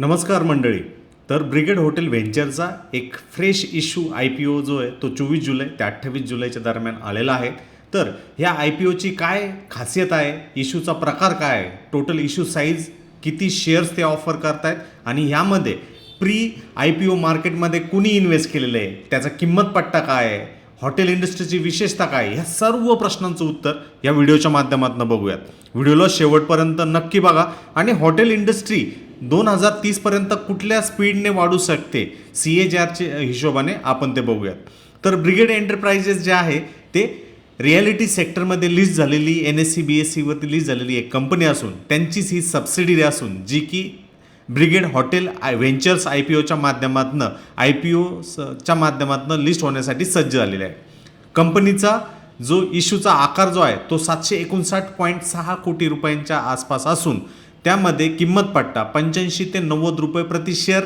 नमस्कार मंडळी. तर ब्रिगेड हॉटेल व्हेंचरचा एक fresh issue I P O जो आहे तो चोवीस जुलै ते अठ्ठावीस जुलैच्या दरम्यान आलेला आहे. तर ह्या आय पी ओची काय खासियत आहे? इश्यूचा प्रकार काय आहे? टोटल इश्यू साईज किती शेअर्स ते ऑफर करतायत? आणि ह्यामध्ये प्री आय पी ओ मार्केटमध्ये कुणी इन्व्हेस्ट केलेलं आहे? त्याचा किंमत पट्टा काय आहे? हॉटेल इंडस्ट्रीची विशेषता काय आहे? ह्या सर्व प्रश्नांचं उत्तर या व्हिडिओच्या माध्यमातून बघूयात. व्हिडिओला शेवटपर्यंत नक्की बघा. आणि हॉटेल इंडस्ट्री दोन हजार तीसपर्यंत कुठल्या स्पीडने वाढू शकते? सी ए जे आरच्या हिशोबाने आपण ते बघूयात. तर ब्रिगेड एंटरप्राइजेस जे आहे ते रिॲलिटी सेक्टरमध्ये लिस्ट झालेली N S C B S सीवरती list झालेली एक कंपनी असून त्यांचीच ही सबसिडी असून जी की Brigade hotel I ventures I P ओच्या माध्यमातून आय पी ओच्या माध्यमातून लिस्ट होण्यासाठी सज्ज झालेले आहे. कंपनीचा जो इश्यूचा आकार जो आहे तो सातशे एकोणसाठ पॉईंट सहा कोटी रुपयांच्या आसपास असून त्यामध्ये किंमत पट्टा पंच्याऐंशी ते नव्वद रुपये प्रति शेअर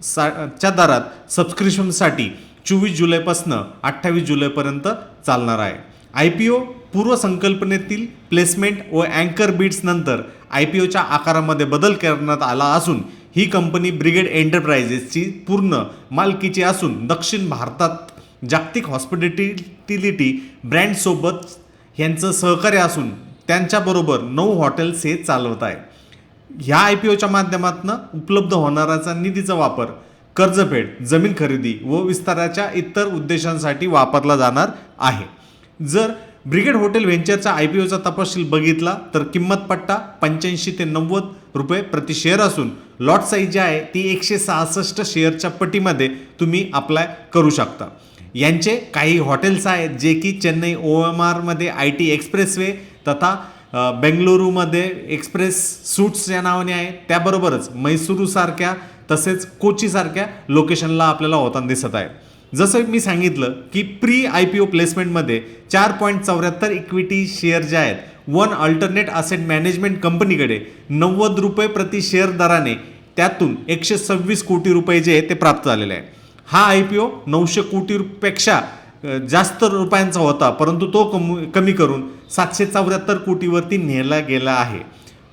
सा च्या दरात सबस्क्रिप्शनसाठी चोवीस जुलैपासनं अठ्ठावीस जुलैपर्यंत चालणार आहे. आय पी ओ पूर्वसंकल्पनेतील प्लेसमेंट व अँकर बीट्स नंतर आय पी ओच्या आकारामध्ये बदल करण्यात आला असून ही कंपनी ब्रिगेड एंटरप्राइजेसची पूर्ण मालकीची असून दक्षिण भारतात जागतिक हॉस्पिटॅलिटी ब्रँडसोबत यांचं सहकार्य असून त्यांच्याबरोबर नऊ हॉटेल्स हे चालवत आहे ह्या आय पी ओच्या माध्यमातून उपलब्ध होणाराचा निधीचा वापर कर्जफेड जमीन खरेदी व विस्ताराच्या इतर उद्देशांसाठी वापरला जाणार आहे. जर ब्रिगेड हॉटेल व्हेंचरचा आय पी ओचा तपशील बघितला तर किंमत पट्टा पंच्याऐंशी ते नव्वद रुपये प्रति शेअर असून लॉट साईज जी आहे ती एकशे सहासष्ट शेअरच्या पटीमध्ये तुम्ही अप्लाय करू शकता. यांचे काही हॉटेल्स आहेत जे की चेन्नई ओ एम आरमध्ये आय टी एक्सप्रेसवे तथा बेंगलुरूमध्ये एक्सप्रेस सूट्स या नावाने आहे. त्याबरोबरच मैसूरूसारख्या तसेच कोचीसारख्या लोकेशनला आपल्याला होताना दिसत आहे जसं मी सांगितलं की प्री आय पी ओ प्लेसमेंटमध्ये चार पॉईंट चौऱ्याहत्तर इक्विटी शेअर जे आहेत वन अल्टरनेट असेट मॅनेजमेंट कंपनीकडे नव्वद रुपये प्रति शेअर दराने त्यातून एकशे सव्वीस कोटी रुपये जे आहे ते प्राप्त झालेले आहे हा आय पी ओ नऊशे कोटी रुपयापेक्षा जास्त रुपयांचा होता परंतु तो कम कमी करून सातशे चौऱ्याहत्तर कोटीवरती नेला गेला आहे.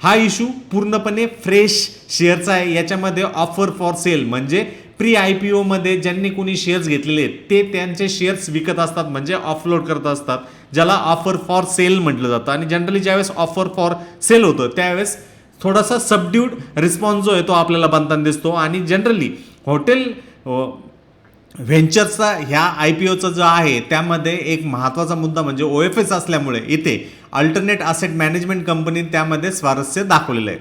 हा इशू पूर्णपणे फ्रेश शेअरचा आहे. याच्यामध्ये ऑफर फॉर सेल म्हणजे प्री आय पी ओमध्ये ज्यांनी कोणी शेअर्स घेतलेले आहेत ते त्यांचे शेअर्स विकत असतात म्हणजे ऑफलोड करत असतात ज्याला ऑफर फॉर सेल म्हटलं जातं. आणि जनरली ज्यावेळेस ऑफर फॉर सेल होतं त्यावेळेस थोडासा सबड्यूड रिस्पॉन्स जो आहे तो आपल्याला बनताना दिसतो. आणि जनरली हॉटेल व्हेंचरचा ह्या आय पी ओचा जो आहे त्यामध्ये एक महत्त्वाचा मुद्दा म्हणजे ओ एफ एस असल्यामुळे इथे अल्टरनेट असेट मॅनेजमेंट कंपनी त्यामध्ये स्वारस्य दाखवलेलं आहे.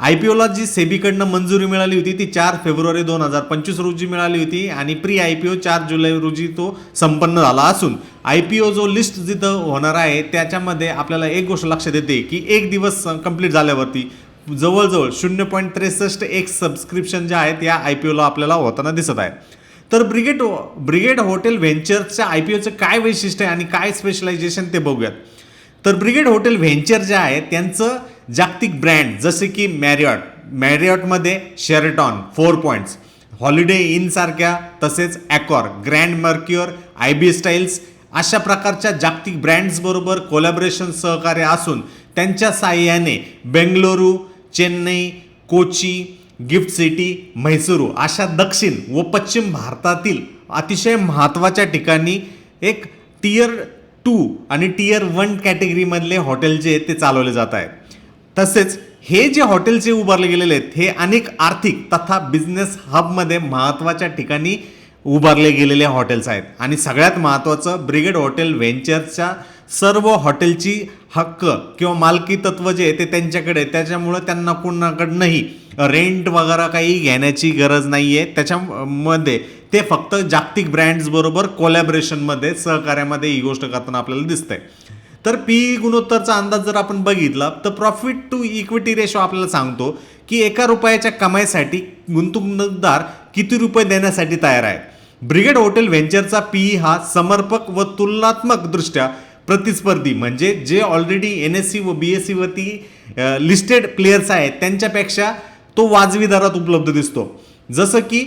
आय पी ओला जी सेबीकडनं मंजुरी मिळाली होती ती चार फेब्रुवारी दोन हजार पंचवीस रोजी मिळाली होती आणि प्री आय पी ओ चार जुलै रोजी तो संपन्न झाला असून आय पी ओ जो लिस्ट जिथं होणार आहे त्याच्यामध्ये आपल्याला एक गोष्ट लक्षात येते की एक दिवस कंप्लीट झाल्यावरती जवळजवळ शून्य पॉईंट त्रेसष्ट एक सबस्क्रिप्शन ज्या आहेत या आय पी ओला आपल्याला होताना दिसत आहे. तर ब्रिगेड ब्रिगेड हॉटेल व्हेंचरच्या आय पी ओचं काय वैशिष्ट्य आहे आणि काय स्पेशलायझेशन ते बघूयात. तर ब्रिगेड हॉटेल व्हेंचर जे आहे त्यांचं जागतिक ब्रँड जसे की मॅरियॉट मॅरियॉटमध्ये शेरटॉन फोर पॉईंट्स हॉलिडे इनसारख्या तसेच Accor Grand Mercure ibis Styles अशा प्रकारच्या जागतिक ब्रँड्सबरोबर कोलॅबरेशन सहकार्य असून त्यांच्या साह्याने बेंगलोरू चेन्नई कोची गिफ्ट सिटी म्हैसूरू अशा दक्षिण व पश्चिम भारतातील अतिशय महत्त्वाच्या ठिकाणी एक टियर टू आणि टियर वन कॅटेगरीमधले हॉटेल जे आहेत ते चालवले जात आहेत. तसेच हे जे हॉटेलचे उभारले गेलेले आहेत हे अनेक आर्थिक तथा बिझनेस हबमध्ये महत्त्वाच्या ठिकाणी उभारले गेलेले हॉटेल्स आहेत. आणि सगळ्यात महत्त्वाचं ब्रिगेड हॉटेल व्हेंचरच्या सर्व हॉटेलची हक्क किंवा मालकी तत्व जे आहे ते त्यांच्याकडे त्याच्यामुळं त्यांना कोणाकडनंही रेंट वगैरे काही घेण्याची गरज नाही आहे त्याच्यामध्ये ते फक्त जागतिक ब्रँड्सबरोबर कोलॅबरेशनमध्ये सहकार्यामध्ये ही गोष्ट करताना आपल्याला दिसतंय. तर पी e गुणोत्तरचा अंदाज जर आपण बघितला तर प्रॉफिट टू इक्विटी रेशो आपल्याला सांगतो की एका रुपयाच्या कमाईसाठी गुंतवणूकदार किती रुपये देण्यासाठी तयार आहे. ब्रिगेड हॉटेल व्हेंचरचा पी e हा समर्पक व तुलनात्मक दृष्ट्या प्रतिस्पर्धी. म्हणजे जे ऑलरेडी एन एस सी व बी एस सीवरती लिस्टेड प्लेयर्स आहेत त्यांच्यापेक्षा तो वाजवी दरात उपलब्ध दिसतो. जसं की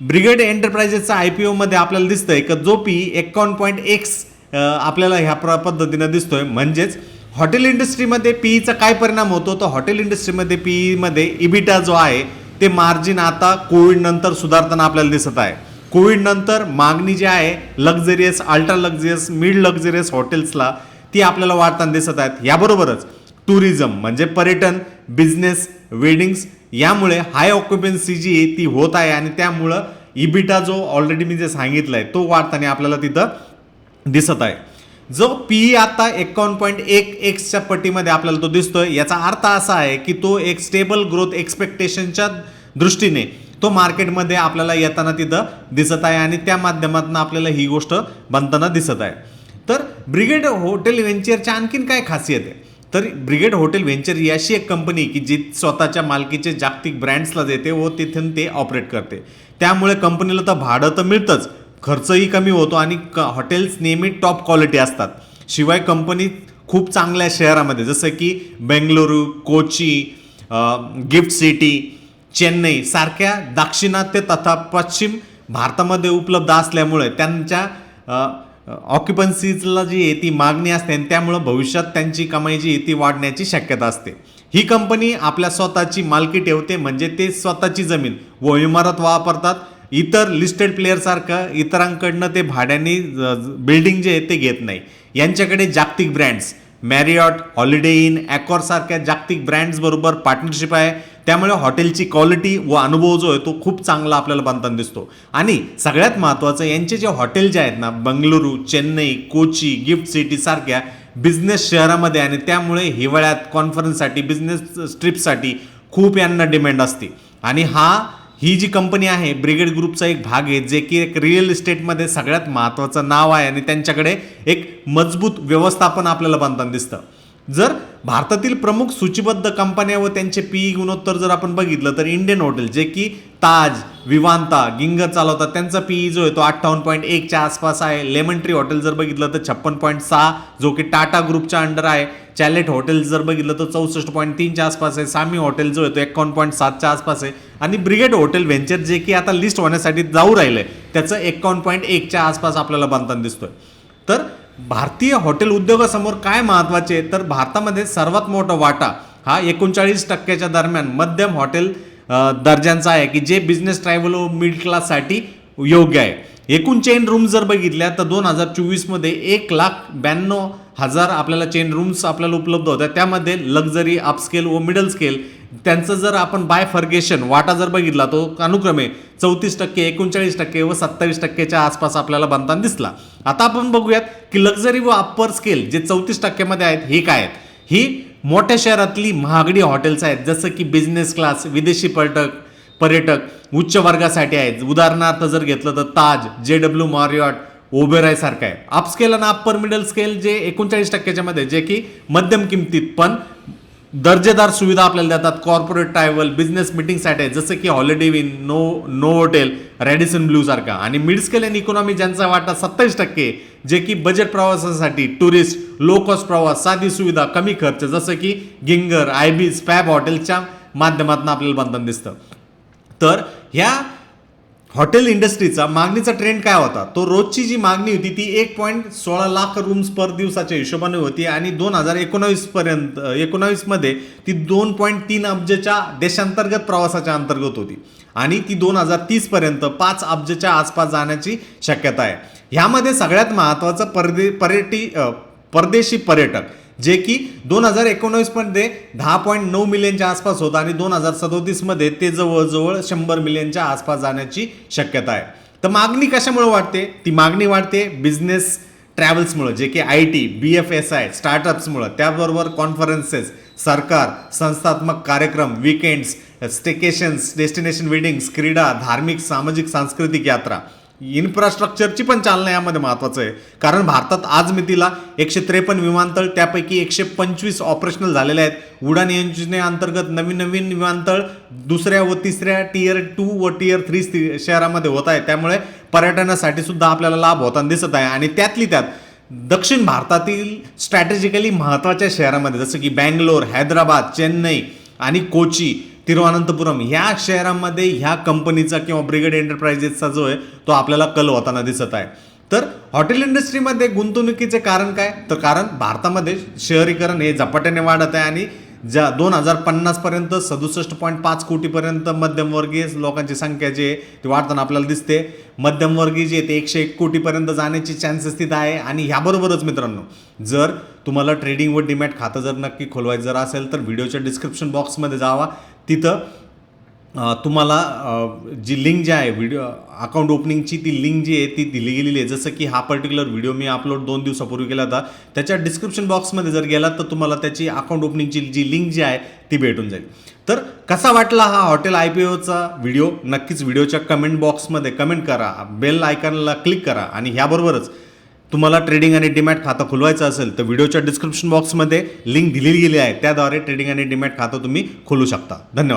ब्रिगेड एंटरप्राइजेसचा आय पी ओमध्ये आपल्याला दिसतंय का जो पी एकावन्न पॉईंट एक्स आपल्याला ह्या प्र पद्धतीनं दिसतोय. म्हणजेच हॉटेल इंडस्ट्रीमध्ये पीईचा काय परिणाम होतो? तर हॉटेल इंडस्ट्रीमध्ये पीईमध्ये इबिटा जो आहे ते मार्जिन आता कोविडनंतर सुधारताना आपल्याला दिसत आहे. कोविडनंतर मागणी जी आहे luxurious ultra luxurious mid luxurious हॉटेल्सला ती आपल्याला वाढताना दिसत आहेत. याबरोबरच टुरिझम म्हणजे पर्यटन बिझनेस वेडिंग्स यामुळे हाय ऑक्युपन्सी जी आहे ती होत आहे आणि त्यामुळं इबिटा जो ऑलरेडी मी जे सांगितलं आहे तो वाढताना आपल्याला तिथं दिसत आहे. जो पी आता एकावन्न पॉईंट एक एक्सच्या पटीमध्ये आपल्याला तो दिसतोय. याचा अर्थ असा आहे की तो एक स्टेबल ग्रोथ एक्सपेक्टेशनच्या दृष्टीने तो मार्केटमध्ये आपल्याला येताना तिथं दिसत आहे आणि त्या माध्यमातून आपल्याला ही गोष्ट बनताना दिसत आहे. तर ब्रिगेड हॉटेल व्हेंचरच्या आणखीन काय खासियत आहे? तर ब्रिगेड हॉटेल व्हेंचर ही अशी एक कंपनी की जी स्वतःच्या मालकीचे जागतिक ब्रँड्सला देते व तिथून ते ऑपरेट करते. त्यामुळे कंपनीला तर भाडं तर मिळतंच खर्चही कमी होतो आणि क हॉटेल्स नेहमी टॉप क्वालिटी असतात. शिवाय कंपनी खूप चांगल्या शहरामध्ये जसं की बेंगलुरू कोची गिफ्ट सिटी चेन्नई सारख्या दाक्षिणात्य तथा पश्चिम भारतामध्ये उपलब्ध असल्यामुळे त्यांच्या ऑक्युपन्सीजला जी आहे ती मागणी असते आणि त्यामुळं भविष्यात त्यांची कमाई जी आहे ती वाढण्याची शक्यता असते. ही कंपनी आपल्या स्वतःची मालकी ठेवते म्हणजे ते स्वतःची जमीन व इमारत वापरतात. इतर लिस्टेड प्लेयरसारखं इतरांकडनं ते भाड्याने बिल्डिंग जे आहे ते घेत नाही. यांच्याकडे जागतिक brands Marriott holiday inn Accor सारख्या जागतिक ब्रँड्सबरोबर पार्टनरशिप आहे. त्यामुळे हॉटेलची क्वालिटी व अनुभव जो आहे तो खूप चांगला आपल्याला बनताना दिसतो. आणि सगळ्यात महत्त्वाचं यांचे जे हॉटेल जे आहेत ना बंगळुरू चेन्नई कोची गिफ्ट सिटी सारख्या बिझनेस शहरामध्ये आणि त्यामुळे हिवाळ्यात कॉन्फरन्ससाठी बिझनेस ट्रिपसाठी खूप यांना डिमांड असते. आणि हा ही जी कंपनी आहे ब्रिगेड ग्रुपचा एक भाग आहे जे की एक रिअल इस्टेटमध्ये सगळ्यात महत्त्वाचं नाव आहे आणि त्यांच्याकडे एक मजबूत व्यवस्थापन आपल्याला बनताना दिसतं. जर भारतातील प्रमुख सूचीबद्ध कंपन्या व त्यांचे पी गुणोत्तर जर आपण बघितलं तर इंडियन हॉटेल जे की ताज विवांता गिंगर चालवतात. त्यांचा पीई जो आहे तो अठ्ठावन्न पॉईंट एकच्या आसपास आहे. लेमन ट्री हॉटेल जर बघितलं तर छप्पन पॉईंट सहा जो की टाटा ग्रुपच्या अंडर आहे. चॅलेट हॉटेल जर बघितलं तर चौसष्ट पॉईंट तीनच्या आसपास आहे. सामी हॉटेल जो आहे तो एकावन्न पॉईंट सातच्या आसपास आहे. आणि ब्रिगेड हॉटेल व्हेंचर जे की आता लिस्ट होण्यासाठी जाऊ राहिलं आहे त्याचं एकावन्न पॉईंट एकच्या आसपास आपल्याला बनताना दिसतोय. तर भारतीय हॉटेल उद्योगासमोर काय महत्त्वाचे तर भारतामध्ये सर्वात मोठा वाटा हा एकोणचाळीस टक्क्याच्या दरम्यान मध्यम हॉटेल दर्जांचा आहे की जे बिझनेस ट्रॅव्हल व मिडल क्लाससाठी योग्य आहे. एकूण चेन रूम जर बघितल्या तर दोन हजार चोवीसमध्ये एक लाख ब्याण्णव हजार आपल्याला चेन रूम्स आपल्याला उपलब्ध होत्या. त्यामध्ये लक्झरी अपस्केल व मिडल स्केल त्यांचं जर आपण बाय फर्गेशन वाटा जर बघितला तो अनुक्रमे चौतीस टक्के एकोणचाळीस टक्के व सत्तावीस टक्केच्या आसपास आपल्याला बनताना दिसला. आता आपण बघूयात की लक्झरी व अप्पर स्केल जे चौतीस टक्क्यामध्ये आहेत हे काय आहेत? ही मोठ्या शहरातली महागडी हॉटेल्स आहेत जसं की बिझनेस क्लास विदेशी पर्यटक पर्यटक उच्च वर्गासाठी आहेत. उदाहरणार्थ जर घेतलं तर ताज जे डब्ल्यू मॉरियॉट ओबेराय सारखं आहे. अपस्केल आणि अप्पर मिडल स्केल जे एकोणचाळीस टक्क्याच्या मध्ये जे की मध्यम किमतीत पण दर्जेदार सुविधा आपल्याला देतात. कॉर्पोरेट ट्रॅव्हल बिझनेस मिटिंगसाठी आहे जसं की holiday win no no hotel Radisson blue सारखा. आणि मिड स्केल अँड इकॉनॉमी ज्यांचा वाटा सत्तावीस टक्के जे की बजेट प्रवासासाठी टुरिस्ट लो कॉस्ट प्रवास साधी सुविधा कमी खर्च जसं की गिंगर आयबी स्पॅब हॉटेलच्या माध्यमातून आपल्याला बंधन दिसतं. तर ह्या हॉटेल इंडस्ट्रीचा मागणीचा ट्रेंड काय होता? तो रोजची जी मागणी होती ती एक पॉईंट सोळा लाख रूम्स पर दिवसाच्या हिशोबाने होती आणि दोन हजार एकोणावीस पर्यंत एकोणावीसमध्ये ती दोन पॉईंट तीन अब्जच्या देशांतर्गत प्रवासाच्या अंतर्गत होती. आणि ती दोन हजार तीसपर्यंत पाच अब्जच्या आसपास जाण्याची शक्यता आहे. ह्यामध्ये सगळ्यात महत्त्वाचं परदे पर्यटी परदेशी पर्यटक. जे की दोन हजार एकोणावीसमध्ये दहा पॉईंट नऊ मिलियनच्या आसपास होतं आणि दोन हजार सदोतीसमध्ये ते जवळजवळ शंभर मिलियनच्या आसपास जाण्याची शक्यता आहे. तर मागणी कशामुळे वाढते? ती मागणी वाढते बिझनेस ट्रॅव्हल्समुळं जे की I T B F S I स्टार्टअप्समुळं त्याबरोबर कॉन्फरन्सेस सरकार संस्थात्मक कार्यक्रम विकेंड्स स्टेकेशन्स डेस्टिनेशन वेडिंग्स क्रीडा धार्मिक सामाजिक सांस्कृतिक यात्रा. इन्फ्रास्ट्रक्चरची पण चालना यामध्ये महत्त्वाचं आहे. कारण भारतात आज मितीला एकशे त्रेपन्न विमानतळ त्यापैकी एकशे पंचवीस ऑपरेशनल झालेले आहेत. उडान योजनेअंतर्गत नवीन नवीन विमानतळ दुसऱ्या व तिसऱ्या टियर टू व टियर थ्री शहरामध्ये होत आहे. त्यामुळे पर्यटनासाठी सुद्धा आपल्याला लाभ होताना दिसत आहे. आणि त्यातली त्यात दक्षिण भारतातील स्ट्रॅटेजिकली महत्त्वाच्या शहरामध्ये जसं की बँगलोर हैदराबाद चेन्नई आणि कोची तिरुवनंतपुरम ह्या शहरांमध्ये ह्या कंपनीचा किंवा ब्रिगेड एंटरप्राइजेसचा जो आहे तो आपल्याला कल होताना दिसत आहे. तर हॉटेल इंडस्ट्रीमध्ये गुंतवणुकीचे कारण काय? तर कारण भारतामध्ये शहरीकरण हे झपाट्याने वाढत आहे आणि ज्या दोन हजार पन्नासपर्यंत सदुसष्ट पॉईंट पाच कोटीपर्यंत मध्यमवर्गीय लोकांची संख्या जी आहे ती वाढताना आपल्याला दिसते. मध्यमवर्गीय जे आहे ते एकशे एक कोटीपर्यंत जाण्याची चान्सेस तिथं आहे आणि ह्याबरोबरच मित्रांनो जर तुम्हाला ट्रेडिंग व डिमॅट खातं जर नक्की खोलवायचं जर असेल तर व्हिडिओच्या डिस्क्रिप्शन बॉक्समध्ये जावा. तिथं तुम्हाला जी लिंक जी आहे व्हिडिओ अकाउंट ओपनिंगची ती लिंक जी आहे ती दिली गेलेली आहे. जसं की हा पर्टिक्युलर व्हिडिओ मी अपलोड दोन दिवसापूर्वी केला होता. त्याच्या डिस्क्रिप्शन बॉक्समध्ये जर गेलात तर तुम्हाला त्याची अकाउंट ओपनिंगची जी लिंक जी आहे ती भेटून जाईल. तर कसा वाटला हा हॉटेल आय पी ओचा व्हिडिओ नक्कीच व्हिडिओच्या कमेंट बॉक्समध्ये कमेंट करा. बेल आयकॉनला क्लिक करा. आणि ह्याबरोबरच तुम्हाला ट्रेडिंग आणि डिमॅट खातं खुलवायचं असेल तर व्हिडिओच्या डिस्क्रिप्शन बॉक्समध्ये लिंक दिली गेली आहे. त्याद्वारे ट्रेडिंग आणि डिमॅट खातं तुम्ही खोलू शकता. धन्यवाद.